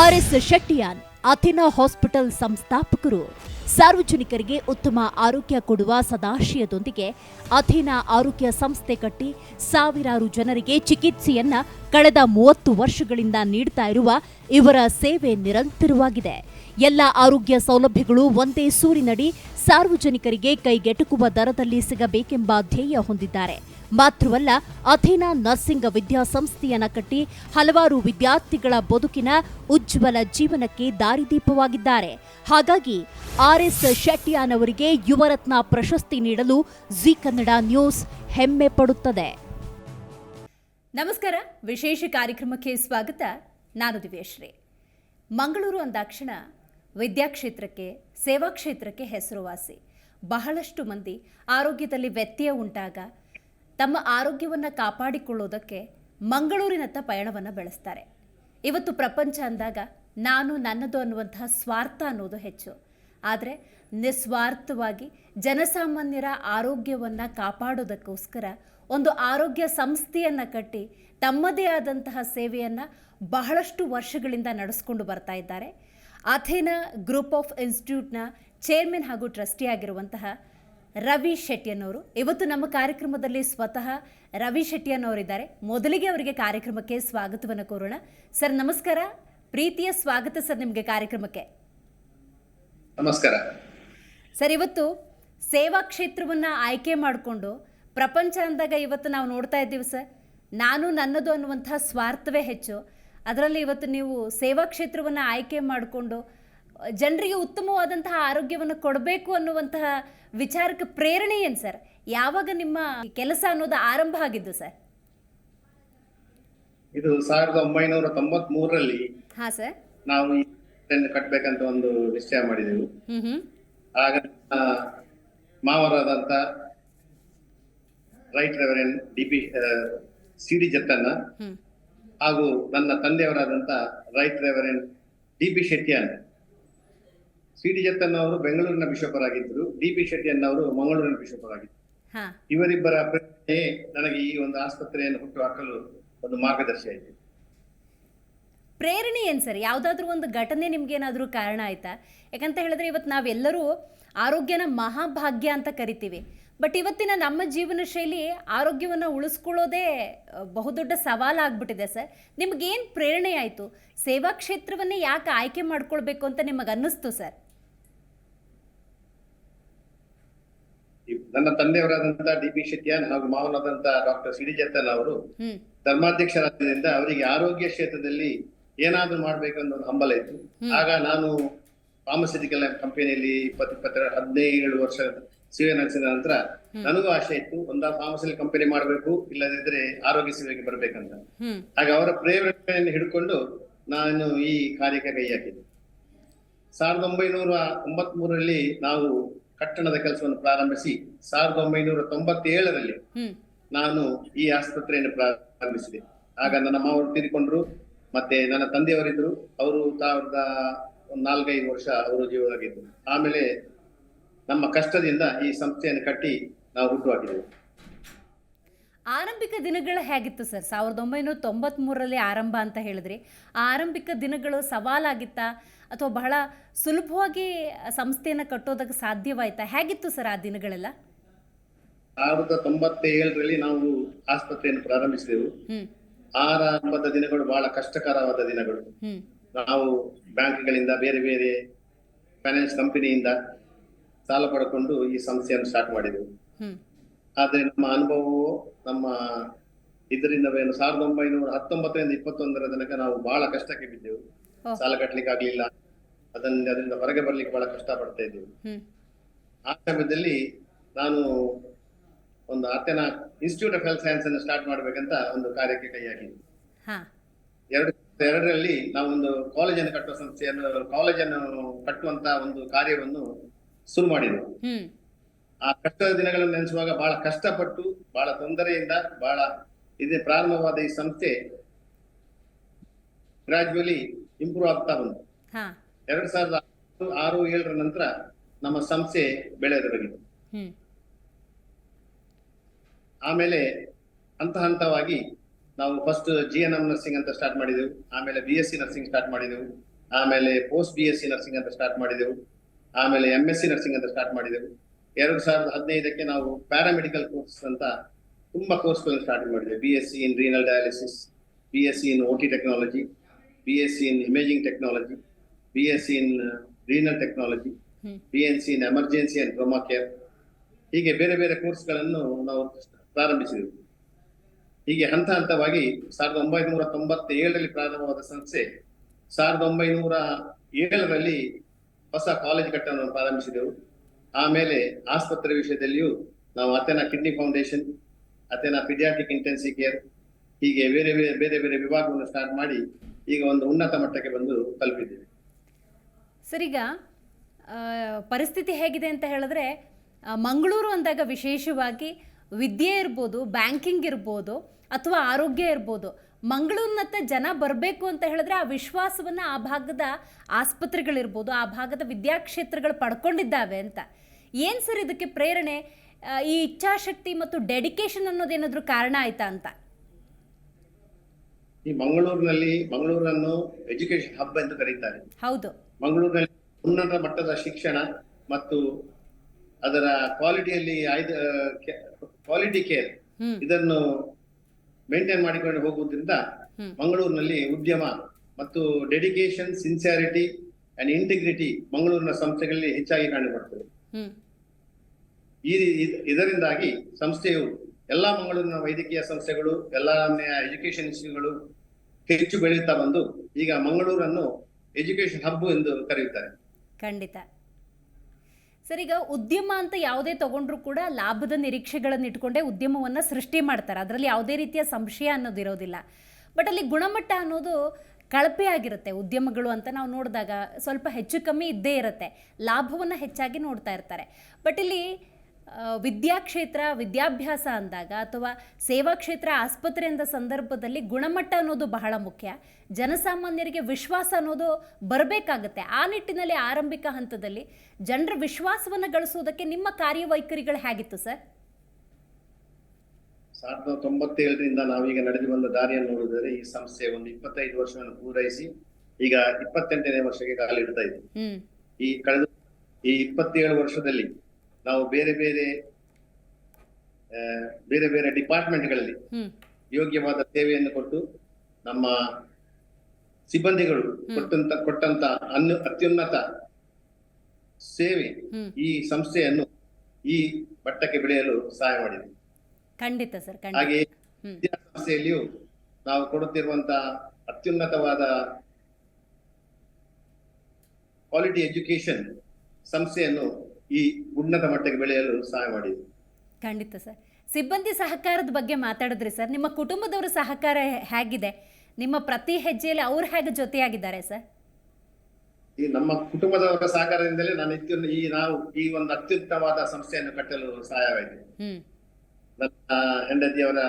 RS ಶೆಟ್ಟಿಯಾನ್, ಅಥೆನಾ hospital ಸಂಸ್ಥಾಪಕರು. ಸಾರ್ವಜನಿಕರಿಗೆ ಉತ್ತಮ ಆರೋಗ್ಯ ಕೊಡುವ ಸದಾಶಯದೊಂದಿಗೆ ಅಥೆನಾ ಆರೋಗ್ಯ ಸಂಸ್ಥೆ ಕಟ್ಟಿ ಸಾವಿರಾರು ಜನರಿಗೆ ಚಿಕಿತ್ಸೆಯನ್ನ ಕಳೆದ ಮೂವತ್ತು ವರ್ಷಗಳಿಂದ ನೀಡ್ತಾ ಇರುವ ಇವರ ಸೇವೆ ನಿರಂತರವಾಗಿದೆ. ಎಲ್ಲ ಆರೋಗ್ಯ ಸೌಲಭ್ಯಗಳು ಒಂದೇ ಸೂರಿನಡಿ ಸಾರ್ವಜನಿಕರಿಗೆ ಕೈಗೆಟುಕುವ ದರದಲ್ಲಿ ಸಿಗಬೇಕೆಂಬ ಧ್ಯೇಯ ಹೊಂದಿದ್ದಾರೆ. ಮಾತ್ರವಲ್ಲ, ಅಥೇನಾ ನರ್ಸಿಂಗ್ ವಿದ್ಯಾಸಂಸ್ಥೆಯನ್ನು ಕಟ್ಟಿ ಹಲವಾರು ವಿದ್ಯಾರ್ಥಿಗಳ ಬದುಕಿನ ಉಜ್ವಲ ಜೀವನಕ್ಕೆ ದಾರಿದೀಪವಾಗಿದ್ದಾರೆ. ಹಾಗಾಗಿ ಆರ್ಎಸ್ ಶೆಟ್ಟಿಯಾನ್ ಅವರಿಗೆ ಯುವರತ್ನ ಪ್ರಶಸ್ತಿ ನೀಡಲು ಜಿ ಕನ್ನಡ ನ್ಯೂಸ್ ಹೆಮ್ಮೆ ಪಡುತ್ತದೆ. ನಮಸ್ಕಾರ, ವಿಶೇಷ ಕಾರ್ಯಕ್ರಮಕ್ಕೆ ಸ್ವಾಗತ. ನಾನು ದಿವ್ಯಶ್ರೀ. ಮಂಗಳೂರು ಅಂದಾಕ್ಷಣ ವಿದ್ಯಾಕ್ಷೇತ್ರಕ್ಕೆ ಸೇವಾ ಕ್ಷೇತ್ರಕ್ಕೆ ಹೆಸರುವಾಸಿ. ಬಹಳಷ್ಟು ಮಂದಿ ಆರೋಗ್ಯದಲ್ಲಿ ವ್ಯತ್ಯಯ ಉಂಟಾಗ ತಮ್ಮ ಆರೋಗ್ಯವನ್ನು ಕಾಪಾಡಿಕೊಳ್ಳೋದಕ್ಕೆ ಮಂಗಳೂರಿನತ್ತ ಪಯಣವನ್ನು ಬೆಳೆಸ್ತಾರೆ. ಇವತ್ತು ಪ್ರಪಂಚ ಅಂದಾಗ ನಾನು ನನ್ನದು ಅನ್ನುವಂತಹ ಸ್ವಾರ್ಥ ಅನ್ನೋದು ಹೆಚ್ಚು. ಆದರೆ ನಿಸ್ವಾರ್ಥವಾಗಿ ಜನಸಾಮಾನ್ಯರ ಆರೋಗ್ಯವನ್ನು ಕಾಪಾಡೋದಕ್ಕೋಸ್ಕರ ಒಂದು ಆರೋಗ್ಯ ಸಂಸ್ಥೆಯನ್ನು ಕಟ್ಟಿ ತಮ್ಮದೇ ಆದಂತಹ ಸೇವೆಯನ್ನು ಬಹಳಷ್ಟು ವರ್ಷಗಳಿಂದ ನಡೆಸ್ಕೊಂಡು ಬರ್ತಾ ಇದ್ದಾರೆ. ಅಥೇನಾ ಗ್ರೂಪ್ ಆಫ್ ಇನ್ಸ್ಟಿಟ್ಯೂಟ್ನ ಚೇರ್ಮನ್ ಹಾಗೂ ಟ್ರಸ್ಟಿ ಆಗಿರುವಂತಹ ರವಿ ಶೆಟ್ಟಿಯನ್ನವರು. ಇವತ್ತು ನಮ್ಮ ಕಾರ್ಯಕ್ರಮದಲ್ಲಿ ಸ್ವತಃ ರವಿ ಶೆಟ್ಟಿಯನ್ನವರಿದ್ದಾರೆ. ಮೊದಲಿಗೆ ಅವರಿಗೆ ಕಾರ್ಯಕ್ರಮಕ್ಕೆ ಸ್ವಾಗತವನ್ನು ಕೋರೋಣ. ಸರ್ ನಮಸ್ಕಾರ. ಪ್ರೀತಿಯ ಸ್ವಾಗತ ಸರ್ ನಿಮಗೆ ಕಾರ್ಯಕ್ರಮಕ್ಕೆ. ನಮಸ್ಕಾರ. ಸರ್ ಇವತ್ತು ಸೇವಾ ಕ್ಷೇತ್ರವನ್ನು ಆಯ್ಕೆ ಮಾಡಿಕೊಂಡು ಪ್ರಪಂಚ ಅಂದಾಗ ಇವತ್ತು ನಾವು ನೋಡ್ತಾ ಇದ್ದೀವಿ ಸರ್. ನಾನು ನನ್ನದು ಅನ್ನುವಂಥ ಸ್ವಾರ್ಥವೇ ಹೆಚ್ಚು. ಅದರಲ್ಲಿ ಇವತ್ತು ನೀವು ಸೇವಾ ಕ್ಷೇತ್ರವನ್ನು ಆಯ್ಕೆ ಮಾಡಿಕೊಂಡು ಜನರಿಗೆ ಉತ್ತಮವಾದಂತಹ ಆರೋಗ್ಯವನ್ನು ಕೊಡಬೇಕು ಅನ್ನುವಂತಹ ವಿಚಾರಕ್ಕೆ ಪ್ರೇರಣೆ ಏನು ಸರ್? ಯಾವಾಗ ನಿಮ್ಮ ಕೆಲಸ ಅನ್ನೋದು ಆರಂಭ ಆಗಿದ್ದು ಸರ್? ಇದು ಸಾವಿರದ ಒಂಬೈನೂರ ತೊಂಬತ್ ಮೂರರಲ್ಲಿ ಹಾಂ ಸರ್. ನಾವು ಕಟ್ಬೇಕಂತ ಒಂದು ನಿಶ್ಚಯ ಮಾಡಿದೆವು. ಆಗ ಮಾವರಾದಂತ right reverend D P C D Jathanna ಹಾಗೂ ನನ್ನ ತಂದೆಯವರಾದಂತ right reverend D P Shettian C D Jathan ಅವರು ಬೆಂಗಳೂರಿನ ಬಿಷಪರಾಗಿದ್ದರು ಡಿ ಪಿ ಶೆಟ್ಟಿಯನ್ ಅವರು ಮಂಗಳೂರಿನ ಬಿಷಪರಾಗಿದ್ದರು ಆಗಿದ್ದರು ಇವರಿಬ್ಬರ ಪ್ರಶ್ನೆ ನನಗೆ ಈ ಒಂದು ಆಸ್ಪತ್ರೆಯನ್ನು ಹುಟ್ಟು ಹಾಕಲು ಒಂದು ಮಾರ್ಗದರ್ಶಿ ಆಯಿತು. ಪ್ರೇರಣೆ ಏನು ಸರ್? ಯಾವುದಾದ್ರೂ ಒಂದು ಘಟನೆ ನಿಮ್ಗೇನಾದರೂ ಕಾರಣ ಆಯ್ತಾ? ಯಾಕಂತ ಹೇಳಿದ್ರೆ ಇವತ್ತು ನಾವೆಲ್ಲರೂ ಆರೋಗ್ಯನ ಮಹಾಭಾಗ್ಯ ಅಂತ ಕರಿತೀವಿ. ಬಟ್ ಇವತ್ತಿನ ನಮ್ಮ ಜೀವನ ಶೈಲಿ ಆರೋಗ್ಯವನ್ನು ಉಳಿಸ್ಕೊಳ್ಳೋದೇ ಬಹುದೊಡ್ಡ ಸವಾಲಾಗ್ಬಿಟ್ಟಿದೆ ಸರ್. ನಿಮಗೇನು ಪ್ರೇರಣೆ ಆಯಿತು? ಸೇವಾ ಕ್ಷೇತ್ರವನ್ನೇ ಯಾಕೆ ಆಯ್ಕೆ ಮಾಡ್ಕೊಳ್ಬೇಕು ಅಂತ ನಿಮಗೆ ಅನ್ನಿಸ್ತು ಸರ್ ನನ್ನ ತಂದೆಯವರಾದಂತಹ ಡಿ ಪಿ ಶೆಟ್ಟಿಯನ್ ಹಾಗೂ ಮಾವನಾದಂತ ಡಾಕ್ಟರ್ ಸಿಡಿ ಜತ್ತನ್ ಅವರು ಧರ್ಮಾಧ್ಯಕ್ಷರಾದ್ರಿಂದ ಧರ್ಮಾಧ್ಯಕ್ಷರಾದ್ದರಿಂದ ಅವರಿಗೆ ಆರೋಗ್ಯ ಕ್ಷೇತ್ರದಲ್ಲಿ ಏನಾದ್ರೂ ಮಾಡ್ಬೇಕನ್ನೋ ಒಂದು ಹಂಬಲ ಇತ್ತು. ಆಗ ನಾನು ಫಾರ್ಮಸ್ಯೂಟಿಕಲ್ ಕಂಪನಿಯಲ್ಲಿ ಇಪ್ಪತ್ತು ಇಪ್ಪತ್ತೆರಡು ಹದಿನೈದು ವರ್ಷ ಸೇವೆ ನಡೆಸಿದ ನಂತರ ನನಗೂ ಆಸೆ ಇತ್ತು ಒಂದ ಫಾರ್ಮಸಿಲಿ ಕಂಪನಿ ಮಾಡಬೇಕು ಇಲ್ಲದಿದ್ರೆ ಆರೋಗ್ಯ ಸೇವೆಗೆ ಬರಬೇಕಂತ. ಹಾಗೆ ಆಗ ಅವರ ಪ್ರೇರಣೆಯನ್ನು ಹಿಡ್ಕೊಂಡು ನಾನು ಈ ಕಾರ್ಯಕ್ಕೆ ಕೈ ಹಾಕಿದ್ದೆ ಸಾವಿರದ ಒಂಬೈನೂರ ತೊಂಬತ್ ಮೂರರಲ್ಲಿ ನಾವು ಕಟ್ಟಣದ ಕೆಲಸವನ್ನು ಪ್ರಾರಂಭಿಸಿ ಸಾವಿರದ ಒಂಬೈನೂರ ತೊಂಬತ್ತೇಳರಲ್ಲಿ ನಾನು ಈ ಆಸ್ಪತ್ರೆಯನ್ನು ಪ್ರಾರಂಭಿಸಿದೆ. ಆಗ ನನ್ನ ಮಾವರು ತೀರಿಕೊಂಡ್ರು ಮತ್ತೆ ನನ್ನ ತಂದೆಯವರಿದ್ರು ಅವರು ಸಾವಿರದ ನಾಲ್ಕೈದು ವರ್ಷ ಅವರು ಜೀವವಾಗಿದ್ರು ಆಮೇಲೆ ನಮ್ಮ ಕಷ್ಟದಿಂದ ಈ ಸಂಸ್ಥೆಯನ್ನು ಕಟ್ಟಿ ನಾವು ಹುಟ್ಟುವಾಗಿದ್ದೇವೆ ಆರಂಭಿಕ ದಿನಗಳು ಹೇಗಿತ್ತು ಸರ್? ಸಾವಿರದ ಒಂಬೈನೂರ ತೊಂಬತ್ಮೂರರಲ್ಲಿ ಆರಂಭ ಅಂತ ಹೇಳಿದ್ರಿ ಆ ಆರಂಭಿಕ ದಿನಗಳು ಸವಾಲಾಗಿತ್ತಾ ಅಥವಾ ಬಹಳ ಸುಲಭವಾಗಿ ಸಂಸ್ಥೆಯನ್ನು ಕಟ್ಟೋದಕ್ಕೆ ಸಾಧ್ಯವಾಯ್ತಾ? ಹೇಗಿತ್ತು ಸರ್ ಆ ದಿನಗಳೆಲ್ಲ? ಸಾವಿರದ ತೊಂಬತ್ತೇಳರಲ್ಲಿ ನಾವು ಆಸ್ಪತ್ರೆಯನ್ನು ಪ್ರಾರಂಭಿಸಿದೆವು. ಆರಂಭದ ದಿನಗಳು ಬಹಳ ಕಷ್ಟಕರವಾದ ದಿನಗಳು. ನಾವು ಬ್ಯಾಂಕ್ಗಳಿಂದ ಬೇರೆ ಬೇರೆ ಫೈನಾನ್ಸ್ ಕಂಪನಿಯಿಂದ ಸಾಲ ಪಡ್ಕೊಂಡು ಈ ಸಂಸ್ಥೆಯನ್ನು ಸ್ಟಾರ್ಟ್ ಮಾಡಿದೆವು. ಆದ್ರೆ ನಮ್ಮ ಅನುಭವವು ನಮ್ಮ ಇದರಿಂದ ಏನು ಸಾವಿರದ ಒಂಬೈನೂರ ಹತ್ತೊಂಬತ್ತರಿಂದ ಇಪ್ಪತ್ತೊಂದರ ತನಕ ನಾವು ಬಹಳ ಕಷ್ಟಕ್ಕೆ ಬಿದ್ದೆವು. ಸಾಲ ಕಟ್ಟಲಿಕ್ಕೆ ಆಗ್ಲಿಲ್ಲ ಅದನ್ನ ಅದರಿಂದ ಹೊರಗೆ ಬರ್ಲಿಕ್ಕೆ ಬಹಳ ಕಷ್ಟ ಪಡ್ತಾ ಇದ್ದೆವು ಆ ಸಮಯದಲ್ಲಿ ನಾನು ಒಂದು Athena Institute of Health Science ಅನ್ನು ಸ್ಟಾರ್ಟ್ ಮಾಡ್ಬೇಕಂತ ಒಂದು ಕಾರ್ಯಕ್ಕೆ ಕೈ ಹಾಕಿದ್ವಿ ಎರಡು ಎರಡರಲ್ಲಿ ನಾವೊಂದು ಒಂದು ಕಾಲೇಜನ್ನು ಕಟ್ಟುವ ಸಂಸ್ಥೆಯನ್ನು ಕಾಲೇಜನ್ನು ಕಟ್ಟುವಂತ ಒಂದು ಕಾರ್ಯವನ್ನು ಶುರು ಮಾಡಿದ್ರು. ಆ ಕಷ್ಟದ ದಿನಗಳನ್ನು ನೆನೆಸುವಾಗ ಬಹಳ ಕಷ್ಟಪಟ್ಟು ಬಹಳ ತೊಂದರೆಯಿಂದ ಬಹಳ ಇದೇ ಪ್ರಾರಂಭವಾದ ಈ ಸಂಸ್ಥೆ ಗ್ರಾಜುವಲಿ ಇಂಪ್ರೂವ್ ಆಗ್ತಾ ಬಂತು. ಎರಡ್ ಸಾವಿರದ ಆರು ಏಳರ ನಂತರ ನಮ್ಮ ಸಂಸ್ಥೆ ಬೆಳೆಯತೊಡಗಿತು ಆಮೇಲೆ ಹಂತ ಹಂತವಾಗಿ ನಾವು first G N M nursing ಅಂತ ಸ್ಟಾರ್ಟ್ ಮಾಡಿದೆವು. ಆಮೇಲೆ B S C nursing start ಮಾಡಿದೆವು. ಆಮೇಲೆ post B S C nursing ಅಂತ ಸ್ಟಾರ್ಟ್ ಮಾಡಿದೆವು. ಆಮೇಲೆ ಎಂ ಎಸ್ ಸಿ ನರ್ಸಿಂಗ್ ಅಂತ ಸ್ಟಾರ್ಟ್ ಮಾಡಿದೆವು. ಎರಡು ಸಾವಿರದ ಹದಿನೈದಕ್ಕೆ ನಾವು ಪ್ಯಾರಾಮೆಡಿಕಲ್ ಕೋರ್ಸ್ ಅಂತ ತುಂಬಾ ಕೋರ್ಸ್ಗಳನ್ನು ಸ್ಟಾರ್ಟ್ ಮಾಡಿದ್ದೇವೆ B S C in renal dialysis B S C in O T technology B S C in imaging technology B S C in renal technology. B N C in emergency and trauma care ಹೀಗೆ ಬೇರೆ ಬೇರೆ ಕೋರ್ಸ್ಗಳನ್ನು ನಾವು ಪ್ರಾರಂಭಿಸಿದೆವು. ಹೀಗೆ ಹಂತ ಹಂತವಾಗಿ ಸಾವಿರದ ಒಂಬೈನೂರ ತೊಂಬತ್ತೇಳರಲ್ಲಿ ಪ್ರಾರಂಭವಾದ ಸಂಸ್ಥೆ ಸಾವಿರದ ಒಂಬೈನೂರ ಏಳರಲ್ಲಿ ಹೊಸ ಕಾಲೇಜ್ ಕಟ್ಟಡವನ್ನು ಪ್ರಾರಂಭಿಸಿದೆವು. ಆಮೇಲೆ ಆಸ್ಪತ್ರೆ ವಿಷಯದಲ್ಲಿಯೂ ನಾವು Athena kidney foundation Athena paediatric intensive care ಹೀಗೆ ಬೇರೆ ಬೇರೆ ಬೇರೆ ಬೇರೆ ವಿಭಾಗವನ್ನು ಸ್ಟಾರ್ಟ್ ಮಾಡಿ ಈಗ ಒಂದು ಉನ್ನತ ಮಟ್ಟಕ್ಕೆ ಬಂದು ತಲುಪಿದ್ದೇವೆ. ಸರಿಗ ಪರಿಸ್ಥಿತಿ ಹೇಗಿದೆ ಅಂತ ಹೇಳಿದ್ರೆ ಮಂಗಳೂರು ಅಂದಾಗ ವಿಶೇಷವಾಗಿ ವಿದ್ಯೆ ಇರ್ಬೋದು ಬ್ಯಾಂಕಿಂಗ್ ಇರ್ಬೋದು, ಅಥವಾ ಆರೋಗ್ಯ ಇರ್ಬೋದು ಮಂಗಳೂರಿನತ್ತ ಜನ ಬರಬೇಕು ಅಂತ ಹೇಳಿದ್ರೆ ಆ ವಿಶ್ವಾಸವನ್ನು ಆ ಭಾಗದ ಆಸ್ಪತ್ರೆಗಳಿರ್ಬೋದು ಆ ಭಾಗದ ವಿದ್ಯಾಕ್ಷೇತ್ರಗಳು ಪಡ್ಕೊಂಡಿದ್ದಾವೆ ಅಂತ. ಏನು ಸರ್ ಇದಕ್ಕೆ ಪ್ರೇರಣೆ? ಈ ಇಚ್ಛಾಶಕ್ತಿ ಮತ್ತು ಡೆಡಿಕೇಶನ್ ಅನ್ನೋದೇನಾದರೂ ಕಾರಣ ಆಯ್ತಾ ಅಂತ? ಈ ಮಂಗಳೂರಿನಲ್ಲಿ ಮಂಗಳೂರನ್ನು ಎಜುಕೇಶನ್ ಹಬ್ ಎಂದು ಕರೀತಾರೆ. ಹೌದು. ಮಂಗಳೂರಿನಲ್ಲಿ ಉನ್ನತ ಮಟ್ಟದ ಶಿಕ್ಷಣ ಮತ್ತು ಅದರ ಕ್ವಾಲಿಟಿಯಲ್ಲಿ ಕ್ವಾಲಿಟಿ ಕೇರ್ ಇದನ್ನು ಮೇಂಟೈನ್ ಮಾಡಿಕೊಂಡು ಹೋಗುವುದರಿಂದ. ಮಂಗಳೂರಿನಲ್ಲಿ ಉದ್ಯಮ ಮತ್ತು ಡೆಡಿಕೇಶನ್ ಸಿನ್ಸಿಯಾರಿಟಿ ಅಂಡ್ ಇಂಟಿಗ್ರಿಟಿ ಮಂಗಳೂರಿನ ಸಂಸ್ಥೆಗಳಲ್ಲಿ ಹೆಚ್ಚಾಗಿ ಕಂಡುಬರುತ್ತದೆ ಈ ಇದ್- ಇದರಿಂದಾಗಿ ಸಂಸ್ಥೆಯು ಎಲ್ಲಾ ಮಂಗಳೂರಿನ ವೈದ್ಯಕೀಯ ಸಂಸ್ಥೆಗಳು ಎಲ್ಲಾ ಎಜುಕೇಶನ್ ಇನ್ಸ್ಟಿಟ್ಯೂಟ್ಗಳು ಹೆಚ್ಚು ಬೆಳೆಯುತ್ತಾ ಬಂದು ಈಗ ಮಂಗಳೂರನ್ನು ಎಜುಕೇಶನ್ ಹಬ್ ಎಂದು ಕರೆಯುತ್ತಾರೆ. ಖಂಡಿತ. ಸರ್ ಉದ್ಯಮ ಅಂತ ಯಾವುದೇ ತಗೊಂಡ್ರು ಕೂಡ ಲಾಭದ ನಿರೀಕ್ಷೆಗಳನ್ನು ಇಟ್ಕೊಂಡೇ ಉದ್ಯಮವನ್ನು ಸೃಷ್ಟಿ ಮಾಡ್ತಾರೆ. ಅದರಲ್ಲಿ ಯಾವುದೇ ರೀತಿಯ ಸಂಶಯ ಅನ್ನೋದು ಇರೋದಿಲ್ಲ. ಬಟ್ ಅಲ್ಲಿ ಗುಣಮಟ್ಟ ಅನ್ನೋದು ಕಳಪೆ ಆಗಿರುತ್ತೆ ಉದ್ಯಮಗಳು ಅಂತ ನಾವು ನೋಡಿದಾಗ. ಸ್ವಲ್ಪ ಹೆಚ್ಚು ಕಮ್ಮಿ ಇದ್ದೇ ಇರುತ್ತೆ. ಲಾಭವನ್ನು ಹೆಚ್ಚಾಗಿ ನೋಡ್ತಾ ಇರ್ತಾರೆ. ಬಟ್ ಇಲ್ಲಿ ವಿದ್ಯಾಕ್ಷೇತ್ರ ವಿದ್ಯಾಭ್ಯಾಸ ಅಂದಾಗ ಅಥವಾ ಸೇವಾ ಕ್ಷೇತ್ರ ಆಸ್ಪತ್ರೆ ಅಂದ ಸಂದರ್ಭದಲ್ಲಿ ಗುಣಮಟ್ಟ ಅನ್ನೋದು ಬಹಳ ಮುಖ್ಯ. ಜನಸಾಮಾನ್ಯರಿಗೆ ವಿಶ್ವಾಸ ಅನ್ನೋದು ಬರಬೇಕಾಗತ್ತೆ. ಆ ನಿಟ್ಟಿನಲ್ಲಿ ಆರಂಭಿಕ ಹಂತದಲ್ಲಿ ಜನರ ವಿಶ್ವಾಸವನ್ನು ಗಳಿಸೋದಕ್ಕೆ ನಿಮ್ಮ ಕಾರ್ಯವೈಖರಿಗಳು ಹೇಗಿತ್ತು ಸರ್? ಸಾವಿರದ ತೊಂಬತ್ತೇಳರಿಂದ ನಾವೀಗ ನಡೆದು ಬಂದ ದಾರಿಯನ್ನು ನೋಡಿದರೆ ಈ ಸಂಸ್ಥೆ ಒಂದು ಇಪ್ಪತ್ತೈದು ವರ್ಷವನ್ನು ಪೂರೈಸಿ ಈಗ ಇಪ್ಪತ್ತೆಂಟನೇ ವರ್ಷಕ್ಕೆ ಕಾಲಿಡ್ತಾ ಇದೆ. ಈ ಕಳೆದ ಈ ಇಪ್ಪತ್ತೇಳು ವರ್ಷದಲ್ಲಿ ನಾವು ಬೇರೆ ಬೇರೆ ಬೇರೆ ಬೇರೆ ಡಿಪಾರ್ಟ್ಮೆಂಟ್ಗಳಲ್ಲಿ ಯೋಗ್ಯವಾದ ಸೇವೆಯನ್ನು ಕೊಟ್ಟು ನಮ್ಮ ಸಿಬ್ಬಂದಿಗಳು ಕೊಟ್ಟಂತ ಕೊಟ್ಟಂತ ಅನ್ನು ಅತ್ಯುನ್ನತ ಸೇವೆ ಈ ಸಂಸ್ಥೆಯನ್ನು ಈ ಮಟ್ಟಕ್ಕೆ ಬೆಳೆಯಲು ಸಹಾಯ ಮಾಡಿದೆ. ಖಂಡಿತ ಸರ್ ಹಾಗೆ ಸಂಸ್ಥೆಯಲ್ಲಿಯೂ ನಾವು ಕೊಡುತ್ತಿರುವಂತ ಅತ್ಯುನ್ನತವಾದ ಕ್ವಾಲಿಟಿ ಎಜುಕೇಶನ್ ಸಂಸ್ಥೆಯನ್ನು ಈ ಉನ್ನತ ಮಟ್ಟಕ್ಕೆ ಬೆಳೆಯಲು ಸಹಾಯ ಮಾಡಿದೆ. ಖಂಡಿತ ಸರ್. ಸಿಬ್ಬಂದಿ ಸಹಕಾರದ ಬಗ್ಗೆ ಮಾತಾಡಿದ್ರಿ ಸರ್. ನಿಮ್ಮ ಕುಟುಂಬದವರ ಸಹಕಾರ ಹೇಗಿದೆ? ನಿಮ್ಮ ಪ್ರತಿ ಹೆಜ್ಜೆಯಲ್ಲಿ ಅವ್ರು ಹೇಗೆ ಜೊತೆಯಾಗಿದ್ದಾರೆ ಸರ್? ಈ ನಮ್ಮ ಕುಟುಂಬದವರ ಸಹಕಾರದಿಂದಲೇ ನಾನು ಇತ್ಯುನ್ನ ಈ ನಾವು ಈ ಒಂದು ಅತ್ಯುತ್ತಮವಾದ ಸಂಸ್ಥೆಯನ್ನು ಕಟ್ಟಲು ಸಹಾಯವಾಯಿತು ಹ್ಮ್. ನನ್ನ ಹೆಂಡತಿಯವರ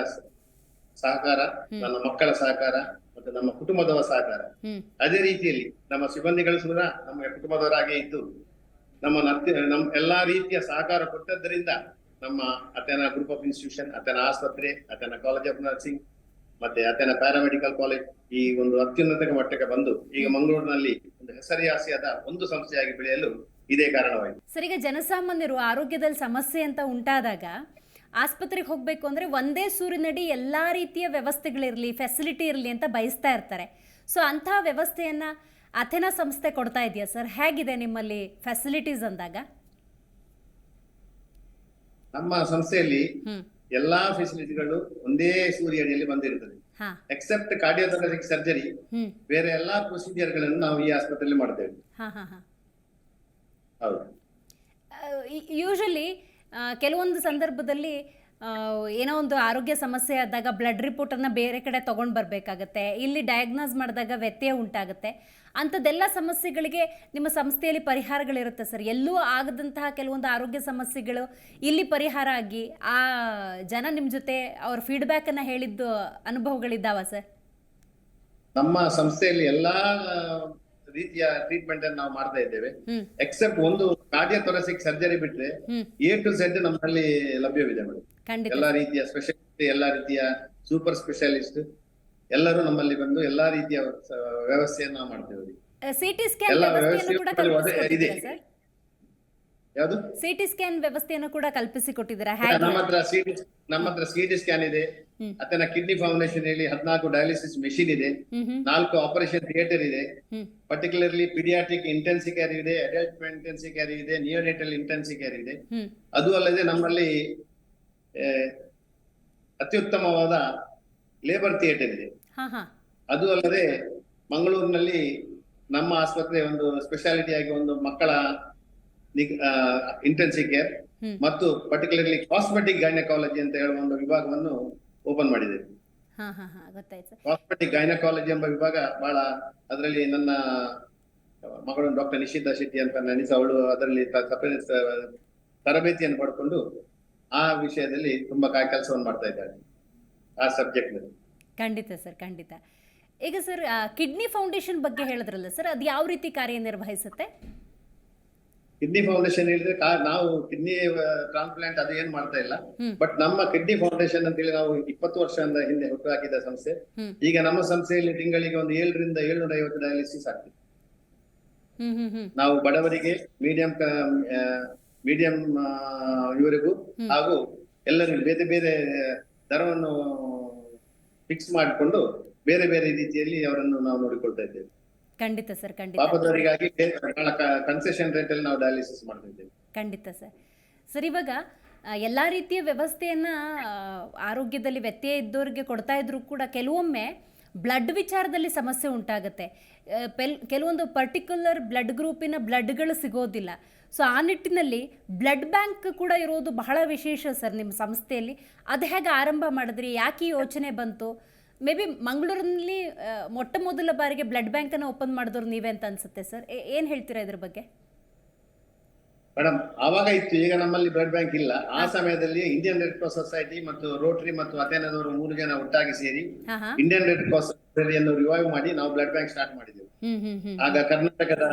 ಸಹಕಾರ ನನ್ನ ಮಕ್ಕಳ ಸಹಕಾರ ಮತ್ತು ನಮ್ಮ ಕುಟುಂಬದವರ ಸಹಕಾರ. ಹ್ಮ್. ಅದೇ ರೀತಿಯಲ್ಲಿ ನಮ್ಮ ಸಿಬ್ಬಂದಿಗಳು ಕೂಡ ನಮ್ಮ ಕುಟುಂಬದವರಾಗೇ ಇದ್ದು ನಮ್ಮ ನಮ್ ಎಲ್ಲಾ ರೀತಿಯ ಸಹಕಾರ ಕೊಟ್ಟದ್ದರಿಂದ ನಮ್ಮ Athena group of institution Athena ಆಸ್ಪತ್ರೆ ಅತನ ಕಾಲೇಜ್ ಆಫ್ ನರ್ಸಿಂಗ್ ಮತ್ತೆ ಅತನ ಪ್ಯಾರಾಮೆಡಿಕಲ್ ಕಾಲೇಜ್ ಈ ಒಂದು ಅತ್ಯುನ್ನತ ಮಟ್ಟಕ್ಕೆ ಬಂದು ಈಗ ಮಂಗಳೂರಿನಲ್ಲಿ ಒಂದು ಹೆಸರಿಯಾಸಿಯಾದ ಒಂದು ಸಂಸ್ಥೆಯಾಗಿ ಬೆಳೆಯಲು ಇದೇ ಕಾರಣವಾಗಿದೆ. ಸರಿಗ ಜನಸಾಮಾನ್ಯರು ಆರೋಗ್ಯದಲ್ಲಿ ಸಮಸ್ಯೆ ಅಂತ ಉಂಟಾದಾಗ ಆಸ್ಪತ್ರೆಗೆ ಹೋಗಬೇಕು ಅಂದ್ರೆ ಒಂದೇ ಸೂರಿನಡಿ ಎಲ್ಲಾ ರೀತಿಯ ವ್ಯವಸ್ಥೆಗಳಿರಲಿ ಫೆಸಿಲಿಟಿ ಇರಲಿ ಅಂತ ಬಯಸ್ತಾ ಇರ್ತಾರೆ. ಸೊ ಅಂತಹ ವ್ಯವಸ್ಥೆಯನ್ನು ಅಥೆನಾ ಸಂಸ್ಥೆ ಕೊಡ್ತಾ ಇದೆಯಾ ಸರ್? ಹೇಗಿದೆ ನಿಮ್ಮಲ್ಲಿ ಫೆಸಿಲಿಟೀಸ್ ಅಂದಾಗ? ನಮ್ಮ ಸಂಸ್ಥೆಯಲ್ಲಿ ಎಲ್ಲಾ ಫೆಸಿಲಿಟಿಗಳು ಒಂದೇ ಸೂರ್ಯಡಿಯಲ್ಲಿ ಬಂದಿರುತ್ತದೆ. ಎಕ್ಸೆಪ್ಟ್ ಕಾರ್ಡಿಯೋಥೊರಾಸಿಕ್ ಸರ್ಜರಿ ಬೇರೆ ಎಲ್ಲಾ ಪ್ರೊಸೀಜರ್ಗಳನ್ನು ನಾವು ಈ ಆಸ್ಪತ್ರೆಯಲ್ಲಿ ಮಾಡ್ತೇವೆ. ಹೌದು. ಯೂಶಲಿ ಕೆಲವೊಂದು ಸಂದರ್ಭದಲ್ಲಿ ಏನೋ ಒಂದು ಆರೋಗ್ಯ ಸಮಸ್ಯೆ ಆದಾಗ ಬ್ಲಡ್ ರಿಪೋರ್ಟನ್ನು ಬೇರೆ ಕಡೆ ತೊಗೊಂಡು ಬರಬೇಕಾಗತ್ತೆ. ಇಲ್ಲಿ ಡಯಾಗ್ನೋಸ್ ಮಾಡಿದಾಗ ವ್ಯತ್ಯಯ ಉಂಟಾಗುತ್ತೆ. ಅಂಥದ್ದೆಲ್ಲ ಸಮಸ್ಯೆಗಳಿಗೆ ನಿಮ್ಮ ಸಂಸ್ಥೆಯಲ್ಲಿ ಪರಿಹಾರಗಳಿರುತ್ತೆ ಸರ್. ಎಲ್ಲೂ ಆಗದಂತಹ ಕೆಲವೊಂದು ಆರೋಗ್ಯ ಸಮಸ್ಯೆಗಳು ಇಲ್ಲಿ ಪರಿಹಾರ ಆಗಿ ಆ ಜನ ನಿಮ್ಮ ಜೊತೆ ಅವ್ರ ಫೀಡ್ಬ್ಯಾಕನ್ನು ಹೇಳಿದ್ದು ಅನುಭವಗಳಿದ್ದಾವ ಸರ್? ನಮ್ಮ ಸಂಸ್ಥೆಯಲ್ಲಿ ಎಲ್ಲಾ ರೀತಿಯ ಟ್ರೀಟ್ಮೆಂಟ್ ಅನ್ನು ನಾವು ಮಾಡ್ತಾ ಇದ್ದೇವೆ. ಎಕ್ಸೆಪ್ಟ್ ಒಂದು ಕಾರ್ಡಿಯೋಥೊರಾಸಿಕ್ ಸರ್ಜರಿ ಬಿಟ್ರೆ ಎ ಟು ಝೆಡ್ ನಮ್ಮಲ್ಲಿ ಲಭ್ಯವಿದೆ ಮೇಡಮ್. ಎಲ್ಲಾ ರೀತಿಯ ಸ್ಪೆಷಲಿಸ್ಟ್ ಎಲ್ಲಾ ರೀತಿಯ ಸೂಪರ್ ಸ್ಪೆಷಲಿಸ್ಟ್ ಎಲ್ಲರೂ ನಮ್ಮಲ್ಲಿ ಬಂದು ಎಲ್ಲಾ ರೀತಿಯ ವ್ಯವಸ್ಥೆಯನ್ನು ನಾವು ಮಾಡ್ತೇವೆ. ಸಿಟಿ ಸ್ಕ್ಯಾನ್ ಇದೆ. ಯಾವುದು? ಸಿಟಿ ಸ್ಕ್ಯಾನ್ ವ್ಯವಸ್ಥೆಯನ್ನು ಕೂಡ ಕಲ್ಪಿಸಿಕೊಟ್ಟಿದ್ದೀರಾ? ನಮ್ಮ ಹತ್ರ ಸಿಟಿ ನಮ್ಮ ಹತ್ರ ಸಿಟಿ ಸ್ಕ್ಯಾನ್ ಇದೆ. ಅತನ ಕಿಡ್ನಿ ಫೌಂಡೇಶನ್ ಹೇಳಿ ಹದಿನಾಲ್ಕು ಡಯಾಲಿಸಿಸ್ ಮೆಷಿನ್ ಇದೆ. ನಾಲ್ಕು ಆಪರೇಷನ್ ಥಿಯೇಟರ್ ಇದೆ. ಪರ್ಟಿಕ್ಯುಲರ್ಲಿ ಪಿಡಿಯಾಟ್ರಿಕ್ ಇಂಟೆನ್ಸಿ ಕೇರ್ ಇದೆ ಅಡಲ್ಟ್ ಇಂಟೆನ್ಸಿ ಕೇರ್ ಇದೆ ನಿಯೋನೇಟಲ್ ಇಂಟೆನ್ಸಿ ಕೇರ್ ಇದೆ. ಅದು ಅಲ್ಲದೆ ನಮ್ಮಲ್ಲಿ ಅತ್ಯುತ್ತಮವಾದ ಲೇಬರ್ ಥಿಯೇಟರ್ ಇದೆ. ಅದು ಅಲ್ಲದೆ ಮಂಗಳೂರಿನಲ್ಲಿ ನಮ್ಮ ಆಸ್ಪತ್ರೆ ಒಂದು ಸ್ಪೆಷಾಲಿಟಿ ಆಗಿ ಒಂದು ಮಕ್ಕಳ ಇಂಟೆನ್ಸಿ ಕೇರ್ ಮತ್ತು ಪರ್ಟಿಕ್ಯುಲರ್ಲಿ ಕಾಸ್ಮೆಟಿಕ್ ಗೈನಕಾಲಜಿ ಅಂತ ಹೇಳುವ ಒಂದು ವಿಭಾಗವನ್ನು ಓಪನ್ ಮಾಡಿದ್ದೇವೆ ಕಾಸ್ಮೆಟಿಕ್ ಗೈನಕಾಲಜಿ ಎಂಬ ವಿಭಾಗ ಬಹಳ ಅದರಲ್ಲಿ ನನ್ನ ಮಗಳು ಡಾಕ್ಟರ್ ನಿಶಿತಾ ಶೆಟ್ಟಿ ಅಂತ ನೆನೆಸ ಅವಳು ಅದರಲ್ಲಿ ತರಬೇತಿಯನ್ನು ಪಡ್ಕೊಂಡು ಆ ವಿಷಯದಲ್ಲಿ ತುಂಬಾ ಕೆಲಸವನ್ನು ಮಾಡ್ತಾ ಇದ್ದಾಳೆ ಆ ಸಬ್ಜೆಕ್ಟ್ ಖಂಡಿತ ಸರ್ ಖಂಡಿತ. ಈಗ ಸರ್ ಕಿಡ್ನಿ ಫೌಂಡೇಶನ್ ಬಗ್ಗೆ ಹೇಳಿದ್ರಲ್ಲ ಸರ್ ಅದು ಯಾವ ರೀತಿ ಕಾರ್ಯನಿರ್ವಹಿಸುತ್ತೆ? ಕಿಡ್ನಿ ಫೌಂಡೇಶನ್ ಹೇಳಿದ್ರೆ ನಾವು ಕಿಡ್ನಿ ಟ್ರಾನ್ಸ್ಪ್ಲಾಂಟ್ ಅದು ಏನ್ ಮಾಡ್ತಾ ಇಲ್ಲ. ಬಟ್ ನಮ್ಮ ಕಿಡ್ನಿ ಫೌಂಡೇಶನ್ ಅಂತ ಹೇಳಿ ನಾವು ಇಪ್ಪತ್ತು ವರ್ಷದಿಂದ ಹಿಂದೆ ಹುಟ್ಟು ಹಾಕಿದ ಸಂಸ್ಥೆ ಈಗ ನಮ್ಮ ಸಂಸ್ಥೆಯಲ್ಲಿ ತಿಂಗಳಿಗೆ ಒಂದು ಏಳರಿಂದ ಏಳ್ನೂರ ಐವತ್ತು ಡಯಾಲಿಸಿಸ್ ಆಗ್ತದೆ ನಾವು ಬಡವರಿಗೆ ಮೀಡಿಯಂ ಮೀಡಿಯಂ ಇವರಿಗೂ ಹಾಗೂ ಎಲ್ಲರಿಗೂ ಬೇರೆ ಬೇರೆ ದರವನ್ನು ಫಿಕ್ಸ್ ಮಾಡಿಕೊಂಡು ಬೇರೆ ಬೇರೆ ರೀತಿಯಲ್ಲಿ ಅವರನ್ನು ನಾವು ನೋಡಿಕೊಳ್ತಾ ಇದ್ದೇವೆ. ಖಂಡಿತ ಸರ್ ಖಂಡಿತ. ಪಾಪದವರಿಗಾಗಿ ಕನ್ಸೆಷನ್ ರೇಟ್ ಅಲ್ಲಿ ನಾವು ಡಯಾಲಿಸಿಸ್ ಮಾಡ್ತಾ ಖಂಡಿತ ಸರ್. ಸರ್ ಇವಾಗ ಎಲ್ಲ ರೀತಿಯ ವ್ಯವಸ್ಥೆಯನ್ನ ಆರೋಗ್ಯದಲ್ಲಿ ವ್ಯತ್ಯಯ ಇದ್ದವರಿಗೆ ಕೊಡ್ತಾ ಇದ್ರು ಕೂಡ ಕೆಲವೊಮ್ಮೆ ಬ್ಲಡ್ ವಿಚಾರದಲ್ಲಿ ಸಮಸ್ಯೆ ಉಂಟಾಗುತ್ತೆ. ಪೆಲ್ ಕೆಲವೊಂದು ಪರ್ಟಿಕ್ಯುಲರ್ ಬ್ಲಡ್ ಗ್ರೂಪಿನ ಬ್ಲಡ್ಗಳು ಸಿಗೋದಿಲ್ಲ. ಸೊ ಆ ನಿಟ್ಟಿನಲ್ಲಿ ಬ್ಲಡ್ ಬ್ಯಾಂಕ್ ಕೂಡ ಇರೋದು ಬಹಳ ವಿಶೇಷ ಸರ್ ನಿಮ್ಮ ಸಂಸ್ಥೆಯಲ್ಲಿ. ಅದು ಹೇಗೆ ಆರಂಭ ಮಾಡಿದ್ರಿ? ಯಾಕೆ ಈ ಯೋಚನೆ ಬಂತು? ಮೇ ಬಿ ಮಂಗಳೂರಿನಲ್ಲಿ ಮೊಟ್ಟ ಮೊದಲ ಬಾರಿಗೆ ಬ್ಲಡ್ ಬ್ಯಾಂಕನ್ನು ಓಪನ್ ಮಾಡಿದ್ರು ನೀವೇ ಅಂತ ಅನ್ಸುತ್ತೆ ಸರ್. ಏನು ಹೇಳ್ತೀರಾ ಇದ್ರ ಬಗ್ಗೆ? ಮೇಡಮ್ ಆವಾಗ ಇತ್ತು ಈಗ ನಮ್ಮಲ್ಲಿ ಬ್ಲಡ್ ಬ್ಯಾಂಕ್ ಇಲ್ಲ. ಆ ಸಮಯದಲ್ಲಿ ಇಂಡಿಯನ್ ರೆಡ್ ಕ್ರಾಸ್ ಸೊಸೈಟಿ ಮತ್ತು ರೋಟರಿ ಮತ್ತು ಅಥೇನದವರು ಮೂರು ಜನ ಒಟ್ಟಾಗಿ ಸೇರಿ ಇಂಡಿಯನ್ ರೆಡ್ ಕ್ರಾಸ್ ಸೊಸೈಟಿಯನ್ನು ರಿವೈವ್ ಮಾಡಿ ನಾವು ಬ್ಲಡ್ ಬ್ಯಾಂಕ್ ಸ್ಟಾರ್ಟ್ ಮಾಡಿದೆವು. ಆಗ ಕರ್ನಾಟಕದ